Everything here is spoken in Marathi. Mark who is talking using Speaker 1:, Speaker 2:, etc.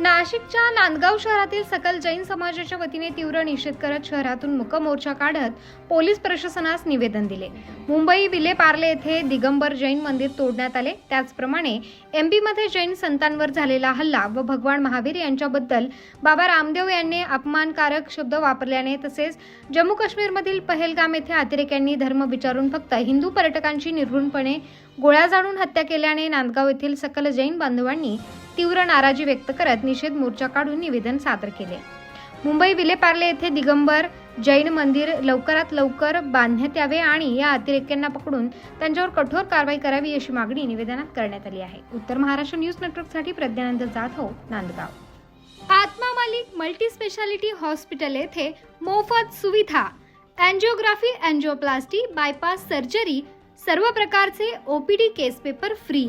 Speaker 1: नाशिकच्या नांदगाव शहरातील सकल जैन समाजाच्या वतीने तीव्र निषेध करत शहरातून मुकमोर्चा काढत पोलीस प्रशासनास निवेदन दिले. मुंबई विले पार्ले येथे दिगंबर जैन मंदिर तोडण्यात आले. त्याचप्रमाणे एमपीमध्ये जैन संतांवर झालेला हल्ला व भगवान महावीर यांच्याबद्दल बाबा रामदेव यांनी अपमानकारक शब्द वापरल्याने तसेच जम्मू काश्मीरमधील पहलगाम येथे अतिरेक्यांनी धर्म विचारून फक्त हिंदू पर्यटकांची निर्घृणपणे गोळ्या जाणून हत्या केल्याने नांदगाव येथील सकल जैन बांधवांनी तीव्र नाराजी व्यक्त करत निषेध मोर्चा काढून निवेदन सादर केले. मुंबई विलेपार्ले येथे दिगंबर जैन मंदिर लवकरात लवकर बांधण्यात यावे आणि या अतिरेक्यांना पकडून त्यांच्यावर कठोर कारवाई करावी अशी मागणी निवेदनात करण्यात आली आहे. उत्तर महाराष्ट्र न्यूज नेटवर्कसाठी Pragyanand Jadhav Nandgaon. Atma Malik multi speciality hospital येथे मोफत सुविधा अँजिओग्राफी अँजिओप्लास्टी बायपास सर्जरी सर्व प्रकारचे OPD case paper free.